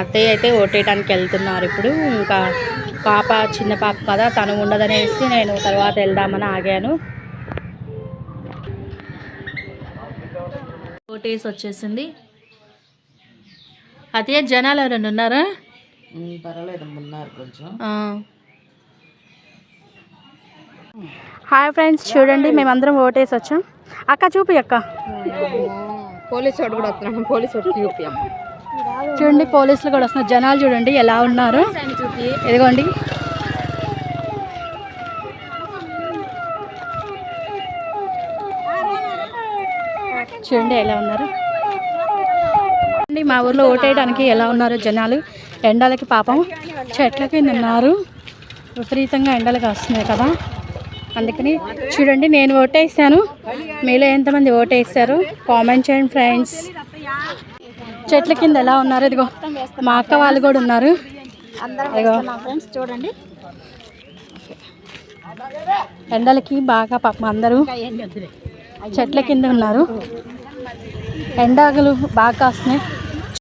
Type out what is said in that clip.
అత్తయ్య అయితే ఓటేయడానికి వెళ్తున్నారు ఇప్పుడు. ఇంకా పాప చిన్న పాప కదా తను ఉండదనేసి నేను తర్వాత వెళ్దామని ఆగాను. ఓటేసి వచ్చేసింది. అత్తయ్య జనాలు ఎవరైనా ఉన్నారా? పర్వాలేదు ఉన్నారు కొంచెం. హాయ్ ఫ్రెండ్స్ చూడండి మేమందరం ఓటేసి వచ్చాం. అక్క చూపి అక్క పోలీసు వాడు కూడా వస్తున్నాను పోలీసు వాడు చూపి అమ్మ చూడండి పోలీసులు కూడా వస్తున్నారు. జనాలు చూడండి ఎలా ఉన్నారు. ఇదిగోండి. చూడండి ఎలా ఉన్నారు. మా ఊర్లో ఓటేయడానికి ఎలా ఉన్నారు జనాలు. ఎండలకి పాపం చెట్లకి ఉన్నారు. విపరీతంగా ఎండలు కాస్తున్నాయి కదా. అందుకని చూడండి నేను ఓటేసాను. మీలో ఎంతమంది ఓటేసారు? కామెంట్ చేయండి ఫ్రెండ్స్. చెట్ల కింద ఎలా ఉన్నారు? ఇదిగో మా అక్క వాళ్ళు కూడా ఉన్నారు. ఇదిగో. ఫ్రెండ్స్ చూడండి. ఎండలకి బాగా పాపం అందరూ చెట్ల కింద ఉన్నారు. ఎండాకులు బాగా కాస్తున్నాయి.